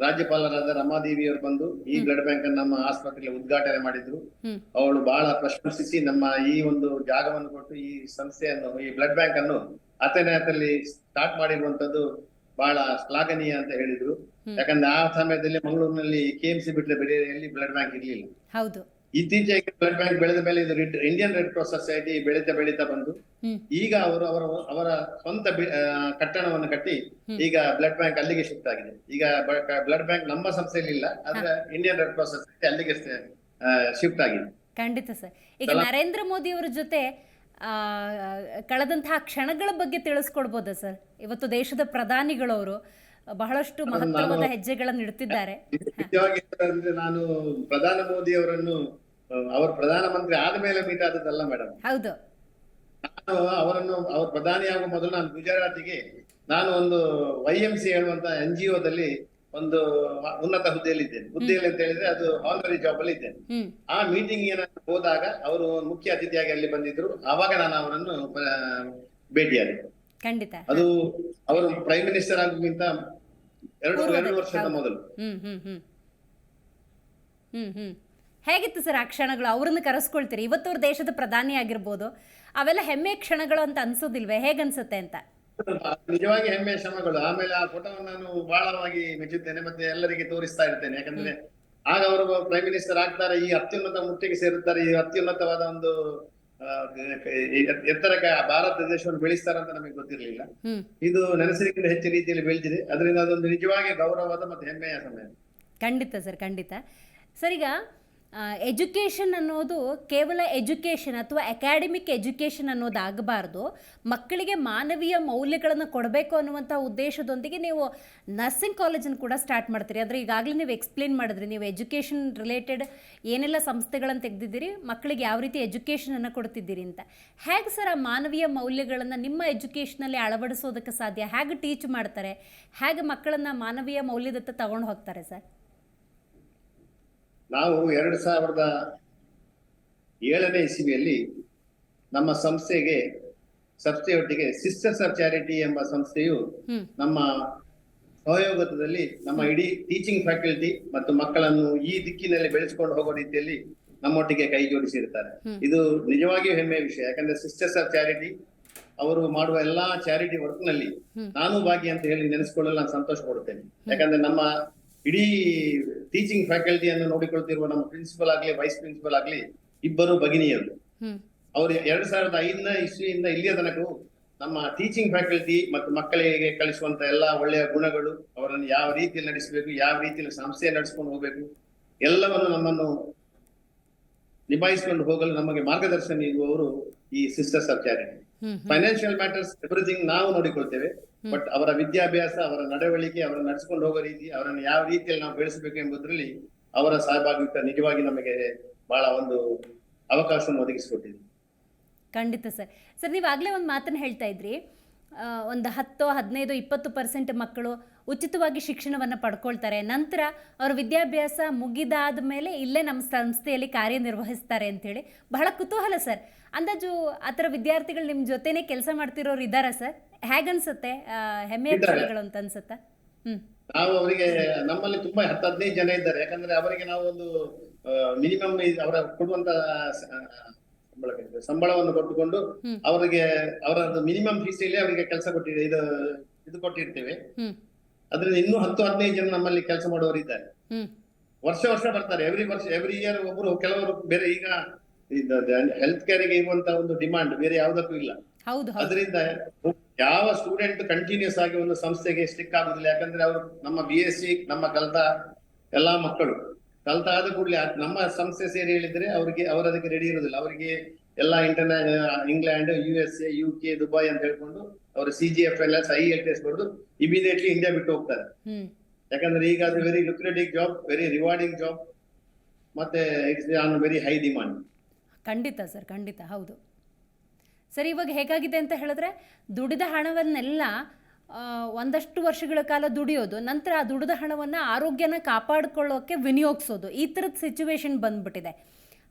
ರಾಜ್ಯಪಾಲರಾದ ರಮಾದೇವಿ ಅವರು ಬಂದು ಈ ಬ್ಲಡ್ ಬ್ಯಾಂಕ್ ಅನ್ನು ನಮ್ಮ ಆಸ್ಪತ್ರೆಯಲ್ಲಿ ಉದ್ಘಾಟನೆ ಮಾಡಿದ್ರು. ಅವಳು ಬಹಳ ಪ್ರಶಂಸಿಸಿ ನಮ್ಮ ಈ ಒಂದು ಜಾಗವನ್ನು ಕೊಟ್ಟು ಈ ಸಂಸ್ಥೆಯನ್ನು ಈ ಬ್ಲಡ್ ಬ್ಯಾಂಕ್ ಅನ್ನು ಅಥೆನಾದಲ್ಲಿ ಸ್ಟಾರ್ಟ್ ಮಾಡಿರುವಂತದ್ದು ಬಹಳ ಶ್ಲಾಘನೀಯ ಅಂತ ಹೇಳಿದ್ರು. ಯಾಕಂದ್ರೆ ಆ ಸಮಯದಲ್ಲಿ ಮಂಗಳೂರಿನಲ್ಲಿ ಕೆಎಂಸಿ ಬಿಟ್ಟರೆ ಬೇರೆ ಎಲ್ಲಿ ಬ್ಲಡ್ ಬ್ಯಾಂಕ್ ಇರ್ಲಿಲ್ಲ. ಹೌದು. ಇತ್ತೀಚೆಗೆ ಬ್ಲಡ್ ಬ್ಯಾಂಕ್ ಬೆಳೆದ ಮೇಲೆ ಇದು ಇಂಡಿಯನ್ ರೆಡ್ ಕ್ರಾಸ್ ಸೊಸೈಟಿ ಬೆಳೀತಾ ಬೆಳೀತಾ ಬಂದು ಈಗ ಅವರು ಅವರ ಅವರ ಸ್ವಂತ ಕಟ್ಟಡವನ್ನು ಕಟ್ಟಿ ಈಗ ಬ್ಲಡ್ ಬ್ಯಾಂಕ್ ಅಲ್ಲಿಗೆ ಶಿಫ್ಟ್ ಆಗಿದೆ. ಈಗ ಬ್ಲಡ್ ಬ್ಯಾಂಕ್ ನಮ್ಮ ಸಂಸ್ಥೆಯಲ್ಲಿ ಇಲ್ಲ ಆದ್ರೆ ಇಂಡಿಯನ್ ರೆಡ್ ಕ್ರಾಸ್ ಸೊಸೈಟಿ ಅಲ್ಲಿಗೆ ಶಿಫ್ಟ್ ಆಗಿದೆ. ಖಂಡಿತ ಸರ್. ಈಗ ನರೇಂದ್ರ ಮೋದಿ ಅವರ ಜೊತೆ ಆ, ಕಳೆದಂತಹ ಕ್ಷಣಗಳ ಬಗ್ಗೆ ತಿಳಿಸ್ಕೊಡ್ಬೋದಾ ಸರ್? ಇವತ್ತು ದೇಶದ ಪ್ರಧಾನಿಗಳವರು ಬಹಳಷ್ಟು ಮಹತ್ವದ ನಾನು- ಹೆಜ್ಜೆಗಳನ್ನು ಇಡ್ತಿದ್ದಾರೆ ನಿಜವಾಗಿ ನಾನು ಪ್ರಧಾನ ಮೋದಿ ಅವರನ್ನು ಅವರು ಪ್ರಧಾನಮಂತ್ರಿ ಆದ ಮೇಲೆ ಮೀಟ್ ಆದದ್ದಲ್ಲ ಮೇಡಮ್ ಹೌದು. ನಾನು ಅವರನ್ನು ಅವರು ಪ್ರಧಾನಿ ಆಗುವ ಮೊದಲು ನಾನು ಗುಜರಾತಿಗೆ ನಾನು ಒಂದು ವೈ ಎಂ ಸಿ ಹೇಳುವಂತ ಎನ್ ಜಿ ಒದಲ್ಲಿ ಒಂದು ಉನ್ನತ ಹುದ್ದೆಯಲ್ಲಿ ಇದ್ದೇನೆ ಹುದ್ದೆಯಲ್ಲಿ ಅಂತ ಹೇಳಿದ್ರೆ ಅದು ಆನರಿ ಜಾಬ್ ಅಲ್ಲಿ ಇದ್ದೇನೆ. ಆ ಮೀಟಿಂಗ್ ಏನಾದ್ರು ಹೋದಾಗ ಅವರು ಮುಖ್ಯ ಅತಿಥಿಯಾಗಿ ಅಲ್ಲಿ ಬಂದಿದ್ರು ಆವಾಗ ನಾನು ಅವರನ್ನು ಭೇಟಿಯಾದೆ. ಖಂಡಿತ. ಅದು ಅವರು ಪ್ರೈಮ್ ಮಿನಿಸ್ಟರ್ ಆಗಿಂತ ಎರಡು ಎರಡು ವರ್ಷದ ಮೊದಲು. ಹ್ಮ್ ಹ್ಮ್ ಹ್ಮ್. ಹ್ಮ್ ಹ್ಮ್. ಹೇಗಿತ್ತು ಸರ್ ಆ ಕ್ಷಣಗಳು? ಅವ್ರನ್ನ ಕರೆಸ್ಕೊಳ್ತೀರಿ? ಇವತ್ತು ಅವ್ರು ದೇಶದ ಪ್ರಧಾನಿ ಆಗಿರ್ಬೋದು. ಅವೆಲ್ಲ ಹೆಮ್ಮೆ ಕ್ಷಣಗಳು ಅಂತ ಅನ್ಸೋದಿಲ್ವೇ? ಹೇಗನ್ಸುತ್ತೆ ಅಂತ? ನಿಜವಾಗಿ ಹೆಮ್ಮೆ ಕ್ಷಣಗಳು. ಆಮೇಲೆ ಆ ಫೋಟೋವನ್ನು ನಾನು ಬಹಳವಾಗಿ ಮೆಚ್ಚುತ್ತೇನೆ ಮತ್ತೆ ಎಲ್ಲರಿಗೆ ತೋರಿಸ್ತಾ ಇರ್ತೇನೆ. ಯಾಕಂದ್ರೆ ಆಗ ಅವರು ಪ್ರೈಮ್ ಮಿನಿಸ್ಟರ್ ಆಗ್ತಾರೆ. ಈ ಅತ್ಯುನ್ನತ ಮುಟ್ಟಿಗೆ ಸೇರುತ್ತಾರೆ. ಈ ಅತ್ಯುನ್ನತವಾದ ಒಂದು ಎತ್ತರಕ್ಕೆ ಭಾರತ ದೇಶವನ್ನು ಬೆಳೆಸ್ತಾರಂತ ಅಂತ ನಮಗೆ ಗೊತ್ತಿರಲಿಲ್ಲ. ಇದು ನೆನೆಸಲಿಕ್ಕಿಂತ ಹೆಚ್ಚು ರೀತಿಯಲ್ಲಿ ಬೆಳೆದಿದೆ. ಅದರಿಂದ ಅದೊಂದು ನಿಜವಾಗಿ ಗೌರವದ ಮತ್ತೆ ಹೆಮ್ಮೆಯ ಸಮಯ. ಖಂಡಿತ ಸರ್ ಖಂಡಿತ. ಸರಿಗ ಈಗ ಎಜುಕೇಷನ್ ಅನ್ನೋದು ಕೇವಲ ಎಜುಕೇಷನ್ ಅಥವಾ ಅಕಾಡೆಮಿಕ್ ಎಜುಕೇಷನ್ ಅನ್ನೋದಾಗಬಾರ್ದು ಮಕ್ಕಳಿಗೆ ಮಾನವೀಯ ಮೌಲ್ಯಗಳನ್ನು ಕೊಡಬೇಕು ಅನ್ನುವಂಥ ಉದ್ದೇಶದೊಂದಿಗೆ ನೀವು ನರ್ಸಿಂಗ್ ಕಾಲೇಜನ್ನು ಕೂಡ ಸ್ಟಾರ್ಟ್ ಮಾಡ್ತೀರಿ. ಅಂದರೆ ಈಗಾಗಲೇ ನೀವು ಎಕ್ಸ್ಪ್ಲೇನ್ ಮಾಡಿದ್ರಿ, ನೀವು ಎಜುಕೇಷನ್ ರಿಲೇಟೆಡ್ ಏನೆಲ್ಲ ಸಂಸ್ಥೆಗಳನ್ನು ತೆಗೆದಿದ್ದೀರಿ, ಮಕ್ಕಳಿಗೆ ಯಾವ ರೀತಿ ಎಜುಕೇಷನನ್ನು ಕೊಡ್ತಿದ್ದೀರಿ ಅಂತ. ಹೇಗೆ ಸರ್ ಆ ಮಾನವೀಯ ಮೌಲ್ಯಗಳನ್ನು ನಿಮ್ಮ ಎಜುಕೇಷನಲ್ಲಿ ಅಳವಡಿಸೋದಕ್ಕೆ ಸಾಧ್ಯ? ಹೇಗೆ ಟೀಚ್ ಮಾಡ್ತಾರೆ? ಹೇಗೆ ಮಕ್ಕಳನ್ನು ಮಾನವೀಯ ಮೌಲ್ಯದತ್ತ ತಗೊಂಡು ಹೋಗ್ತಾರೆ ಸರ್? ನಾವು ಎರಡು ಸಾವಿರದ ಏಳನೇ ಇಸವಿಯಲ್ಲಿ ನಮ್ಮ ಸಂಸ್ಥೆಗೆ ಸಂಸ್ಥೆಯೊಟ್ಟಿಗೆ ಸಿಸ್ಟರ್ಸ್ ಆಫ್ ಚಾರಿಟಿ ಎಂಬ ಸಂಸ್ಥೆಯು ನಮ್ಮ ಸಹಯೋಗದಲ್ಲಿ ನಮ್ಮ ಇಡೀ ಟೀಚಿಂಗ್ ಫ್ಯಾಕಲ್ಟಿ ಮತ್ತು ಮಕ್ಕಳನ್ನು ಈ ದಿಕ್ಕಿನಲ್ಲಿ ಬೆಳೆಸಿಕೊಂಡು ಹೋಗೋ ರೀತಿಯಲ್ಲಿ ನಮ್ಮೊಟ್ಟಿಗೆ ಕೈ ಜೋಡಿಸಿರ್ತಾರೆ. ಇದು ನಿಜವಾಗಿಯೂ ಹೆಮ್ಮೆಯ ವಿಷಯ. ಯಾಕಂದ್ರೆ ಸಿಸ್ಟರ್ಸ್ ಆಫ್ ಚಾರಿಟಿ ಅವರು ಮಾಡುವ ಎಲ್ಲಾ ಚಾರಿಟಿ ವರ್ಕ್ನಲ್ಲಿ ನಾನು ಭಾಗಿ ಅಂತ ಹೇಳಿ ನೆನೆಸ್ಕೊಳ್ಳಲು ನಾನು ಸಂತೋಷ ಪಡುತ್ತೇನೆ. ಯಾಕಂದ್ರೆ ನಮ್ಮ ಇಡೀ ಟೀಚಿಂಗ್ ಫ್ಯಾಕಲ್ಟಿ ಫ್ಯಾಕಲ್ಟಿಯನ್ನು ನೋಡಿಕೊಳ್ತಿರುವ ನಮ್ಮ ಪ್ರಿನ್ಸಿಪಲ್ ಆಗ್ಲಿ ವೈಸ್ ಪ್ರಿನ್ಸಿಪಲ್ ಆಗ್ಲಿ ಇಬ್ಬರು ಭಗಿನಿಯರು. ಅವರು ಎರಡ್ ಸಾವಿರದ ಐದನ ಇಸ್ವಿಯಿಂದ ಇಲ್ಲಿಯ ತನಕೂ ನಮ್ಮ ಟೀಚಿಂಗ್ ಫ್ಯಾಕಲ್ಟಿ ಮತ್ತು ಮಕ್ಕಳಿಗೆ ಕಲಿಸುವಂತ ಎಲ್ಲಾ ಒಳ್ಳೆಯ ಗುಣಗಳು ಅವರನ್ನು ಯಾವ ರೀತಿಯಲ್ಲಿ ನಡೆಸಬೇಕು ಯಾವ ರೀತಿಯಲ್ಲಿ ಸಂಸ್ಥೆ ನಡೆಸ್ಕೊಂಡು ಹೋಗ್ಬೇಕು ಎಲ್ಲವನ್ನು ನಮ್ಮನ್ನು ನಿಭಾಯಿಸಿಕೊಂಡು ಹೋಗಲು ನಮಗೆ ಮಾರ್ಗದರ್ಶನ ನೀಡುವವರು ಈ Sisters of Charity financial matters everything ನಾವು ನೋಡಿಕೊಳ್ತೇವೆ. ಬಟ್ ಅವರ ವಿದ್ಯಾಭ್ಯಾಸ ಅವರ ನಡವಳಿಕೆ ಅವರ ನಡೆಸಿಕೊಂಡು ಹೋಗೋ ರೀತಿ ಅವರನ್ನು ಯಾವ ರೀತಿಯಲ್ಲಿ ನಾವು ಬೆಳೆಸಬೇಕು ಎಂಬುದರಲ್ಲಿ ಅವರ ಸಹಭಾಗಿತ್ವ ನಿಜವಾಗಿ ನಮಗೆ ಬಹಳ ಒಂದು ಅವಕಾಶವನ್ನು ಒದಗಿಸಿಕೊಟ್ಟಿದೆ. ಖಂಡಿತ ಸರ್. ಸರ್ ನೀವು ಆಗ್ಲೇ ಒಂದು ಮಾತನ್ನು ಹೇಳ್ತಾ ಇದ್ರಿ. ಒಂದು ಹತ್ತು ಹದಿನೈದು ಇಪ್ಪತ್ತು ಪರ್ಸೆಂಟ್ ಮಕ್ಕಳು ಉಚಿತವಾಗಿ ಶಿಕ್ಷಣವನ್ನು ಪಡ್ಕೊಳ್ತಾರೆ. ನಂತರ ಅವರ ವಿದ್ಯಾಭ್ಯಾಸ ಮುಗಿದಾದ ಮೇಲೆ ಇಲ್ಲೇ ನಮ್ಮ ಸಂಸ್ಥೆಯಲ್ಲಿ ಕಾರ್ಯನಿರ್ವಹಿಸ್ತಾರೆ ಅಂತೇಳಿ ಬಹಳ ಕುತೂಹಲ ಸರ್. ಅಂದಾಜು ಆ ಥರ ವಿದ್ಯಾರ್ಥಿಗಳು ನಿಮ್ಮ ಜೊತೆನೇ ಕೆಲಸ ಮಾಡ್ತಿರೋರು ಇದ್ದಾರಾ ಸರ್? ಹೇಗನ್ಸುತ್ತೆ? ಹೆಮ್ಮೆಯ. ವಿಷಯಗಳು ಅಂತ ಅನ್ಸುತ್ತಾ? ಹ್ಞೂ ನಾವು ಅವರಿಗೆ ನಮ್ಮಲ್ಲಿ ತುಂಬಾ ಹತ್ತು ಹದಿನೈದು ಜನ ಇದ್ದಾರೆ. ಯಾಕಂದ್ರೆ ಅವರಿಗೆ ನಾವು ಒಂದು ಮಿನಿಮಮ್ ಅವರ ಕೊಡುವಂತ ಸಂಬಳವನ್ನು ಕೊಟ್ಟುಕೊಂಡು ಅವರಿಗೆ ಅವರ ಮಿನಿಮಮ್ ಫೀಸ್ ಅವರಿಗೆ ಕೆಲಸ ಕೊಟ್ಟಿದೆ. ಇದು ಇದು ಕೊಟ್ಟಿರ್ತೇವೆ. ಅದ್ರಿಂದ ಇನ್ನೂ ಹತ್ತು ಹದಿನೈದು ಜನ ನಮ್ಮಲ್ಲಿ ಕೆಲಸ ಮಾಡುವವರು ಇದ್ದಾರೆ. ವರ್ಷ ವರ್ಷ ಬರ್ತಾರೆ. ಎವ್ರಿ ವರ್ಷ ಎವ್ರಿ ಇಯರ್ ಒಬ್ರು ಕೆಲವರು ಬೇರೆ ಈಗ ಹೆಲ್ತ್ ಕೇರ್ಗೆ ಇರುವಂತ ಒಂದು ಡಿಮಾಂಡ್ ಬೇರೆ ಯಾವುದಕ್ಕೂ ಇಲ್ಲ. ಅದರಿಂದ ಯಾವ ಸ್ಟೂಡೆಂಟ್ ಕಂಟಿನ್ಯೂಸ್ ಆಗಿ ಒಂದು ಸಂಸ್ಥೆಗೆ ಸ್ಟಿಕ್ ಆಗುದಿಲ್ಲ. ಯಾಕಂದ್ರೆ ಅವರು ನಮ್ಮ ಬಿ ಎಸ್ ಸಿ ನಮ್ಮ ಕಲ್ತ ಎಲ್ಲಾ ಮಕ್ಕಳು. ಕಲ್ತ ಆದ ಕೂಡಲೇ ನಮ್ಮ ಸಂಸ್ಥೆ ಸೇರಿ ಹೇಳಿದ್ರೆ ಅವರಿಗೆ ಅವರು ಅದಕ್ಕೆ ರೆಡಿ ಇರುದಿಲ್ಲ. ಅವರಿಗೆ ಎಲ್ಲ international England U S A U K Dubai ಅಂತ ಹೇಳ್ಕೊಂಡು ಅವರು ಸಿ ಜಿ ಎಫ್ ಎಲ್ಲ ಸಹಿ ಟೆಸ್ಟ್ ಬರೆದು ಇಮಿಡಿಯೇಟ್ಲಿ ಇಂಡಿಯಾ ಬಿಟ್ಟು ಹೋಗ್ತಾರೆ. ಯಾಕಂದ್ರೆ ಈಗ ಅದು very lucrative job very rewarding job ಮತ್ತೆ it's on very high demand ಖಂಡಿತ ಸರ್ ಖಂಡಿತ ಹೌದು. ಸರ್ ಇವಾಗ ಹೇಗಾಗಿದೆ ಅಂತ ಹೇಳಿದ್ರೆ ದುಡಿದ ಹಣವನ್ನೆಲ್ಲ ಒಂದಷ್ಟು ವರ್ಷಗಳ ಕಾಲ ದುಡಿಯೋದು ನಂತರ ಆ ದುಡಿದ ಹಣವನ್ನು ಆರೋಗ್ಯನ ಕಾಪಾಡಿಕೊಳ್ಳೋಕ್ಕೆ ವಿನಿಯೋಗಿಸೋದು ಈ ಥರದ ಸಿಚುವೇಶನ್ ಬಂದ್ಬಿಟ್ಟಿದೆ.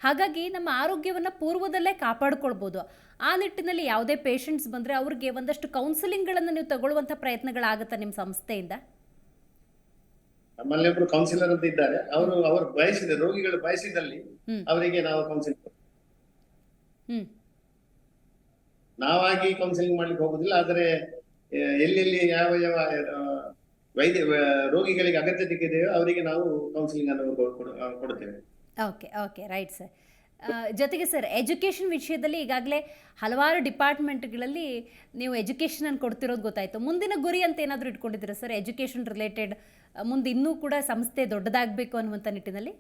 ಹಾಗಾಗಿ ನಮ್ಮ ಆರೋಗ್ಯವನ್ನು ಪೂರ್ವದಲ್ಲೇ ಕಾಪಾಡ್ಕೊಳ್ಬೋದು. ಆ ನಿಟ್ಟಿನಲ್ಲಿ ಯಾವುದೇ ಪೇಷಂಟ್ಸ್ ಬಂದರೆ ಅವ್ರಿಗೆ ಒಂದಷ್ಟು ಕೌನ್ಸಿಲಿಂಗ್ಗಳನ್ನು ನೀವು ತಗೊಳ್ಳುವಂಥ ಪ್ರಯತ್ನಗಳಾಗುತ್ತಾ ನಿಮ್ಮ ಸಂಸ್ಥೆಯಿಂದ? ನಮ್ಮಲ್ಲಿ ಒಬ್ರು ಕೌನ್ಸಿಲರ್ ಅಂತ ಇದ್ದಾರೆ. ಅವರು ಅವರು ಬಯಸಿದ ರೋಗಿಗಳು ಬಯಸಿದಲ್ಲಿ ಅವರಿಗೆ ನಾವು ಕೌನ್ಸಿಲಿಂಗ್ ನಾವಾಗಿ ಕೌನ್ಸಿಲಿಂಗ್ ಮಾಡ್ಲಿಕ್ಕೆ ಹೋಗುದಿಲ್ಲ ಆದರೆ ಎಲ್ಲೆಲ್ಲಿ ಯಾವ ಯಾವ ವೈದ್ಯ ರೋಗಿಗಳಿಗೆ ಅಗತ್ಯತೆ ಇದೆಯೋ ಅವರಿಗೆ ನಾವು ಕೌನ್ಸಿಲಿಂಗ್ ಅನ್ನು ಕೊಡ್ತೇವೆ. ಕೊಡುತ್ತೇವೆ ಓಕೆ ಓಕೆ ರೈಟ್ ಸರ್ ಜೊತೆಗೆ ಸರ್ ಎಜುಕೇಷನ್ ವಿಷಯದಲ್ಲಿ ಈಗಾಗಲೇ ಹಲವಾರು ಡಿಪಾರ್ಟ್ಮೆಂಟ್ಗಳಲ್ಲಿ ನೀವು ಎಜುಕೇಷನನ್ನು ಕೊಡ್ತಿರೋದು ಗೊತ್ತಾಯಿತು. ಮುಂದಿನ ಗುರಿ ಅಂತ ಏನಾದರೂ ಇಟ್ಕೊಂಡಿದ್ದೀರಾ ಸರ್ ಎಜುಕೇಷನ್ ರಿಲೇಟೆಡ್ ಮುಂದೆ ಇನ್ನೂ ಕೂಡ ಸಂಸ್ಥೆ ದೊಡ್ಡದಾಗಬೇಕು ಅನ್ನುವಂಥ ನಿಟ್ಟಿನಲ್ಲಿ?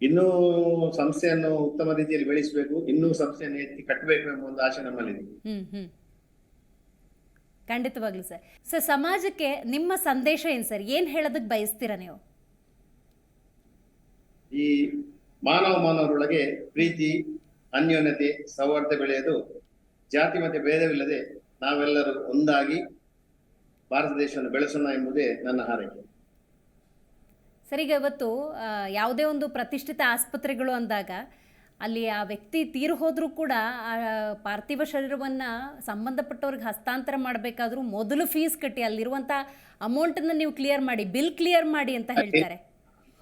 ಇನ್ನೂ ಸಂಸ್ಥೆಯನ್ನು ಉತ್ತಮ ರೀತಿಯಲ್ಲಿ ಬೆಳೆಸಬೇಕು ಇನ್ನೂ ಸಂಸ್ಥೆಯನ್ನು ಎತ್ತಿ ಕಟ್ಟಬೇಕು ಎಂಬ ಒಂದು ಆಶೆ ನಮ್ಮಲ್ಲಿದೆ. ಹ್ಮ್ ಹ್ಞೂ ಖಂಡಿತವಾಗ್ಲೂ ಸರ್ ಸರ್ ಸಮಾಜಕ್ಕೆ ನಿಮ್ಮ ಸಂದೇಶ ಏನು ಸರ್ ಏನು ಹೇಳೋದಕ್ಕೆ ಬಯಸ್ತೀರಾ ನೀವು? ಈ ಮಾನವ ಮಾನವರೊಳಗೆ ಪ್ರೀತಿ ಅನ್ಯೋನ್ಯತೆ ಸೌಹಾರ್ದ ಬೆಳೆಯೋದು. ಜಾತಿ ಮತ್ತೆ ಭೇದವಿಲ್ಲದೆ ನಾವೆಲ್ಲರೂ ಒಂದಾಗಿ ಭಾರತ ದೇಶವನ್ನು ಬೆಳೆಸೋಣ ಎಂಬುದೇ ನನ್ನ ಹಾರೈಕೆ. ಸರಿಗೆ ಇವತ್ತು ಯಾವುದೇ ಒಂದು ಪ್ರತಿಷ್ಠಿತ ಆಸ್ಪತ್ರೆಗಳು ಅಂದಾಗ ಅಲ್ಲಿ ಆ ವ್ಯಕ್ತಿ ತೀರು ಹೋದರೂ ಕೂಡ ಆ ಪಾರ್ಥಿವ ಶರೀರವನ್ನು ಸಂಬಂಧಪಟ್ಟವ್ರಿಗೆ ಹಸ್ತಾಂತರ ಮಾಡಬೇಕಾದ್ರೂ ಮೊದಲು ಫೀಸ್ ಕಟ್ಟಿ ಅಲ್ಲಿರುವಂಥ ಅಮೌಂಟನ್ನು ನೀವು ಕ್ಲಿಯರ್ ಮಾಡಿ ಬಿಲ್ ಕ್ಲಿಯರ್ ಮಾಡಿ ಅಂತ ಹೇಳ್ತಾರೆ.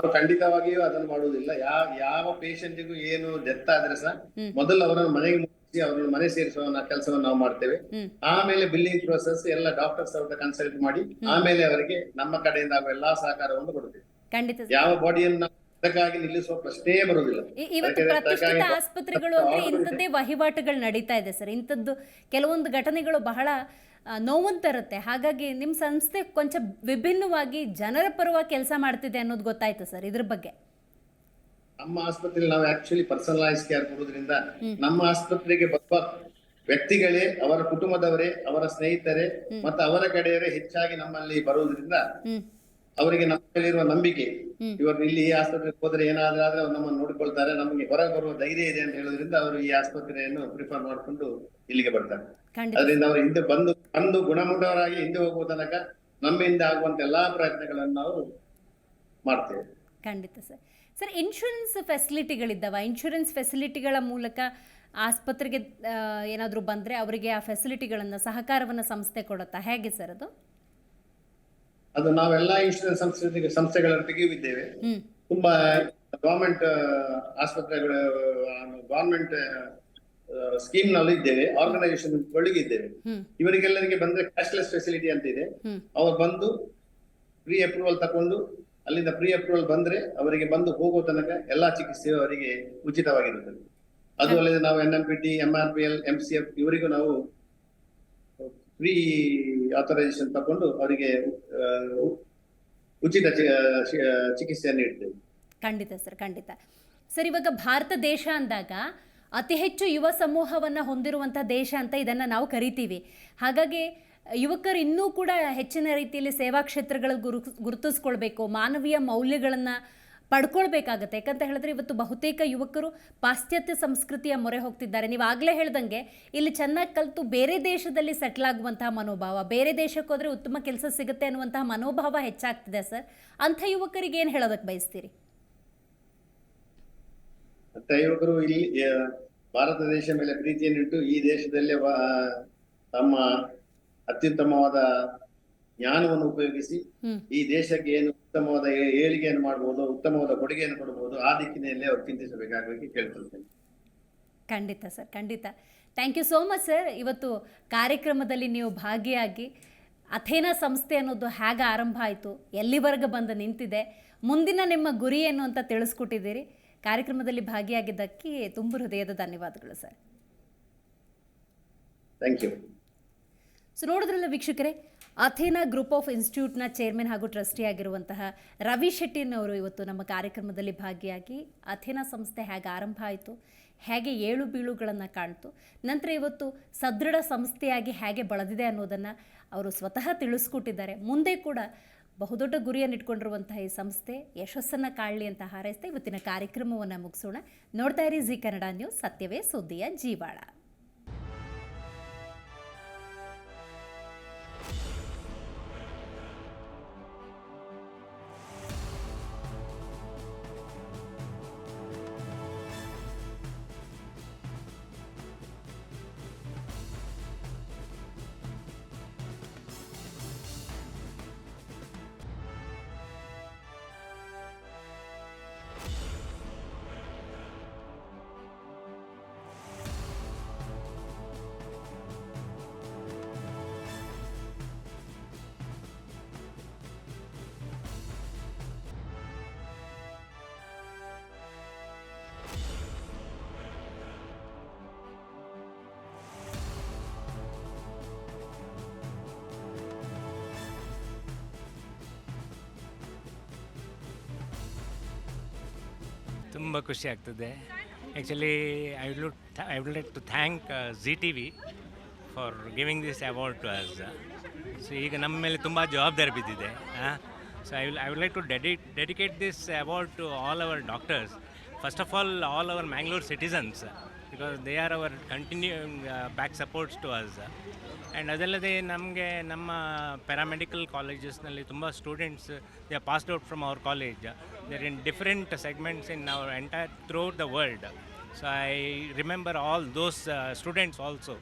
ಖಂಡಿತವಾಗಿಯೂ ಅದನ್ನು ಮಾಡುವುದಿಲ್ಲ. ಯಾವ ಯಾವ ಪೇಷಂಟಿಗೂ ಏನು ಡೆತ್ ಆದ್ರೆ ಸಹ ಮೊದಲು ಅವರನ್ನು ಮನೆಗೆ ಮುಗಿಸಿ ಅವ್ರನ್ನ ಮನೆ ಸೇರಿಸುವ ಕೆಲಸವನ್ನು ನಾವು ಮಾಡ್ತೇವೆ. ಆಮೇಲೆ ಬಿಲ್ಲಿಂಗ್ ಪ್ರೋಸೆಸ್ ಎಲ್ಲ ಡಾಕ್ಟರ್ಸ್ ಅವ್ರ ಕನ್ಸಲ್ಟ್ ಮಾಡಿ ಆಮೇಲೆ ಅವರಿಗೆ ನಮ್ಮ ಕಡೆಯಿಂದ ಆಗುವ ಎಲ್ಲಾ ಸಹಕಾರವನ್ನು ಕೊಡುತ್ತೇವೆ. ಖಂಡಿತ ಯಾವ ಬಾಡಿಯನ್ನು ಅದಕ್ಕಾಗಿ ನಿಲ್ಲಿಸುವ ಪ್ರಶ್ನೆಯೇ ಬರುವುದಿಲ್ಲ. ಇವತ್ತು ಪ್ರತಿಷ್ಠಿತ ಆಸ್ಪತ್ರೆಗಳು ಅಂದ್ರೆ ಇಂಥದ್ದೇ ವಹಿವಾಟುಗಳು ನಡೀತಾ ಇದೆ ಸರ್. ಇಂಥದ್ದು ಕೆಲವೊಂದು ಘಟನೆಗಳು ಬಹಳ ನೋವನ್ನು ತರುತ್ತೆ ಹಾಗಾಗಿ ನಿಮ್ಮ ಸಂಸ್ಥೆ ಕೊಂಚ ವಿಭಿನ್ನವಾಗಿ ಜನರ ಪರವಾಗಿ ಕೆಲಸ ಮಾಡ್ತಿದೆ ಅನ್ನೋದು ಗೊತ್ತಾಯ್ತು ಸರ್ ಇದ್ರ ಬಗ್ಗೆ. ನಮ್ಮ ಆಸ್ಪತ್ರೆಯಲ್ಲಿ ನಾವು ಆಕ್ಚುಲಿ ಪರ್ಸನಲೈಸ್ ಕೇರ್ ಕೊಡೋದ್ರಿಂದ ನಮ್ಮ ಆಸ್ಪತ್ರೆಗೆ ಬರುವ ವ್ಯಕ್ತಿಗಳೇ ಅವರ ಕುಟುಂಬದವರೇ ಅವರ ಸ್ನೇಹಿತರೇ ಮತ್ತೆ ಅವರ ಕಡೆಯವರೇ ಹೆಚ್ಚಾಗಿ ನಮ್ಮಲ್ಲಿ ಬರುವುದರಿಂದ ಅವರಿಗೆ ನಮ್ಮಲ್ಲಿರುವ ನಂಬಿಕೆ. ಇವರು ಇಲ್ಲಿ ಈ ಆಸ್ಪತ್ರೆಗೆ ಹೋದ್ರೆ ಏನಾದ್ರೂ ಆದ್ರೆ ಅವ್ರು ನಮ್ಮನ್ನು ನೋಡಿಕೊಳ್ತಾರೆ ನಮಗೆ ಹೊರಗೆ ಬರುವ ಧೈರ್ಯ ಇದೆ ಅಂತ ಹೇಳೋದ್ರಿಂದ ಅವರು ಈ ಆಸ್ಪತ್ರೆಯನ್ನು ಪ್ರಿಫರ್ ಮಾಡಿಕೊಂಡು ಇಲ್ಲಿಗೆ ಬರ್ತಾರೆ. ಅದರಿಂದ ಅವರು ಹಿಂದೆ ಬಂದು ಬಂದು ಗುಣಮುಖರಾಗಿ ಹಿಂದೆ ಹೋಗುವ ತನಕ ನಮ್ಮಿಂದ ಆಗುವಂತ ಎಲ್ಲಾ ಪ್ರಯತ್ನಗಳನ್ನು ನಾವು ಮಾಡ್ತೇವೆ. ಖಂಡಿತ ಸರ್. ಸರ್ ಇನ್ಶೂರೆನ್ಸ್ ಫೆಸಿಲಿಟಿಗಳಿದ್ದಾವ ಇನ್ಶೂರೆನ್ಸ್ ಫೆಸಿಲಿಟಿಗಳ ಮೂಲಕ ಆಸ್ಪತ್ರೆಗೆ ಏನಾದರೂ ಬಂದರೆ ಅವರಿಗೆ ಆ ಫೆಸಿಲಿಟಿಗಳನ್ನು ಸಹಕಾರವನ್ನು ಸಂಸ್ಥೆ ಕೊಡುತ್ತಾ? ಹೇಗೆ ಸರ್ ಅದು? ಅದು ನಾವೆಲ್ಲ ಇನ್ಶೂರೆನ್ಸ್ ಸಂಸ್ಥೆ ಸಂಸ್ಥೆಗಳೊಟ್ಟಿಗೆ ಇದ್ದೇವೆ ತುಂಬಾ ಗವರ್ಮೆಂಟ್ ಆಸ್ಪತ್ರೆಗಳು ಗವರ್ಮೆಂಟ್ ಸ್ಕೀಮ್ನಲ್ಲಿ ಇದ್ದೇವೆ ಆರ್ಗನೈಸೇಷನ್ ಒಳಗೆ ಇದ್ದೇವೆ. ಇವರಿಗೆಲ್ಲರಿಗೆ ಬಂದ್ರೆ ಕ್ಯಾಶ್ಲೆಸ್ ಫೆಸಿಲಿಟಿ ಅಂತ ಇದೆ. ಅವ್ರು ಬಂದು ಪ್ರೀ ಅಪ್ರೂವಲ್ ತಕೊಂಡು ಅಲ್ಲಿಂದ ಪ್ರೀ ಅಪ್ರೂವಲ್ ಬಂದ್ರೆ ಅವರಿಗೆ ಬಂದು ಹೋಗೋ ತನಕ ಎಲ್ಲಾ ಚಿಕಿತ್ಸೆ ಅವರಿಗೆ ಉಚಿತವಾಗಿರುತ್ತದೆ. ಅದು ಅಲ್ಲದೆ ನಾವು N M P T M R P L M C F ಇವರಿಗೂ ನಾವು ಫ್ರೀ ಆಥರೈಸೇಷನ್ ತಕೊಂಡು ಅವರಿಗೆ ಉಚಿತ ಚಿಕಿತ್ಸೆಯನ್ನು ನೀಡ್ತೇವೆ. ಖಂಡಿತ ಸರ್ ಖಂಡಿತ. ಸರ್ ಇವಾಗ ಭಾರತ ದೇಶ ಅಂದಾಗ ಅತಿ ಹೆಚ್ಚು ಯುವ ಸಮೂಹವನ್ನು ಹೊಂದಿರುವಂಥ ದೇಶ ಅಂತ ಇದನ್ನು ನಾವು ಕರಿತೀವಿ. ಹಾಗಾಗಿ ಯುವಕರು ಇನ್ನೂ ಕೂಡ ಹೆಚ್ಚಿನ ರೀತಿಯಲ್ಲಿ ಸೇವಾ ಕ್ಷೇತ್ರಗಳ ಗುರು, ಗುರುತಿಸ್ಕೊಳ್ಬೇಕು, ಮಾನವೀಯ ಮೌಲ್ಯಗಳನ್ನು ಪಡ್ಕೊಳ್ಬೇಕಾಗತ್ತೆ. ಯಾಕಂತ ಹೇಳಿದ್ರೆ ಇವತ್ತು ಬಹುತೇಕ ಯುವಕರು ಪಾಶ್ಚಾತ್ಯ ಸಂಸ್ಕೃತಿಯ ಮೊರೆ ಹೋಗ್ತಿದ್ದಾರೆ. ನೀವು ಆಗಲೇ ಹೇಳ್ದಂಗೆ ಇಲ್ಲಿ ಚೆನ್ನಾಗಿ ಕಲಿತು ಬೇರೆ ದೇಶದಲ್ಲಿ ಸೆಟ್ಲ್ ಆಗುವಂತಹ ಮನೋಭಾವ, ಬೇರೆ ದೇಶಕ್ಕೆ ಹೋದರೆ ಉತ್ತಮ ಕೆಲಸ ಸಿಗುತ್ತೆ ಅನ್ನುವಂತಹ ಮನೋಭಾವ ಹೆಚ್ಚಾಗ್ತಿದೆ ಸರ್. ಅಂಥ ಯುವಕರಿಗೆ ಏನು ಹೇಳೋದಕ್ಕೆ ಬಯಸ್ತೀರಿ? ಯುವಕರು ಇಲ್ಲಿ ಭಾರತ ದೇಶ ಮೇಲೆ ಪ್ರೀತಿಯನ್ನಿಟ್ಟು ಈ ದೇಶದಲ್ಲೇ ತಮ್ಮ ಅತ್ಯುತ್ತಮವಾದ ಜ್ಞಾನವನ್ನು ಉಪಯೋಗಿಸಿ ಈ ದೇಶಕ್ಕೆ ಏನು ಉತ್ತಮವಾದ ಏಳಿಗೆಯನ್ನು ಮಾಡಬಹುದು ಉತ್ತಮವಾದ ಕೊಡುಗೆಯನ್ನು ಕೊಡಬಹುದು ಆ ದಿಕ್ಕಿನಲ್ಲಿ ಅವರು ಚಿಂತಿಸಬೇಕಾಗಿ ಕೇಳ್ಕೊಳ್ತೇನೆ. ಖಂಡಿತ ಸರ್ ಖಂಡಿತ. Thank you so much sir ಇವತ್ತು ಕಾರ್ಯಕ್ರಮದಲ್ಲಿ ನೀವು ಭಾಗಿಯಾಗಿ ಅಥೇನಾ ಸಂಸ್ಥೆ ಅನ್ನೋದು ಹೇಗೆ ಆರಂಭ ಆಯಿತು ಎಲ್ಲಿವರೆಗೂ ಬಂದು ನಿಂತಿದೆ ಮುಂದಿನ ನಿಮ್ಮ ಗುರಿ ಏನು ಅಂತ ತಿಳಿಸ್ಕೊಟ್ಟಿದ್ದೀರಿ. ಕಾರ್ಯಕ್ರಮದಲ್ಲಿ ಭಾಗಿಯಾಗಿದ್ದಕ್ಕೆ ತುಂಬ ಹೃದಯದ ಧನ್ಯವಾದಗಳು ಸರ್. ಥ್ಯಾಂಕ್ ಯು ಸೊ ನೋಡಿದ್ರಲ್ಲ ವೀಕ್ಷಕರೇ ಅಥೇನಾ ಗ್ರೂಪ್ ಆಫ್ ಇನ್ಸ್ಟಿಟ್ಯೂಟ್ನ ಚೇರ್ಮನ್ ಹಾಗೂ ಟ್ರಸ್ಟಿ ಆಗಿರುವಂತಹ ರವಿ ಶೆಟ್ಟಿನವರು ಇವತ್ತು ನಮ್ಮ ಕಾರ್ಯಕ್ರಮದಲ್ಲಿ ಭಾಗಿಯಾಗಿ ಅಥೇನಾ ಸಂಸ್ಥೆ ಹೇಗೆ ಆರಂಭ ಆಯಿತು ಹೇಗೆ ಏಳು ಬೀಳುಗಳನ್ನು ಕಾಣ್ತು ನಂತರ ಇವತ್ತು ಸದೃಢ ಸಂಸ್ಥೆಯಾಗಿ ಹೇಗೆ ಬಳದಿದೆ ಅನ್ನೋದನ್ನು ಅವರು ಸ್ವತಃ ತಿಳಿಸ್ಕೊಟ್ಟಿದ್ದಾರೆ. ಮುಂದೆ ಕೂಡ ಬಹುದೊಡ್ಡ ಗುರಿಯನ್ನು ಇಟ್ಕೊಂಡಿರುವಂತಹ ಈ ಸಂಸ್ಥೆ ಯಶಸ್ಸನ್ನು ಕಾಣಲಿ ಅಂತ ಹಾರೈಸ್ತಾ ಇವತ್ತಿನ ಕಾರ್ಯಕ್ರಮವನ್ನು ಮುಗಿಸೋಣ. ನೋಡ್ತಾ ಇರಿ ಜಿ ಕನ್ನಡ ನ್ಯೂಸ್. ಸತ್ಯವೇ ಸುದ್ದಿಯ ಜೀವಾಳ. ತುಂಬ ಖುಷಿ ಆಗ್ತದೆ. Actually I would I would like to thank G T V for giving this award to us so ಈಗ ನಮ್ಮ ಮೇಲೆ ತುಂಬ ಜವಾಬ್ದಾರಿ ಬಿದ್ದಿದೆ. So I will I would like to dedi dedicate this award to all our doctors first of all all our Mangalore citizens because they are our continue back supports to us and ಅದಲ್ಲದೆ ನಮಗೆ ನಮ್ಮ paramedical ಕಾಲೇಜಸ್ನಲ್ಲಿ ತುಂಬ students they are passed out from our college there in different segments in our entire through the world so I remember all those students also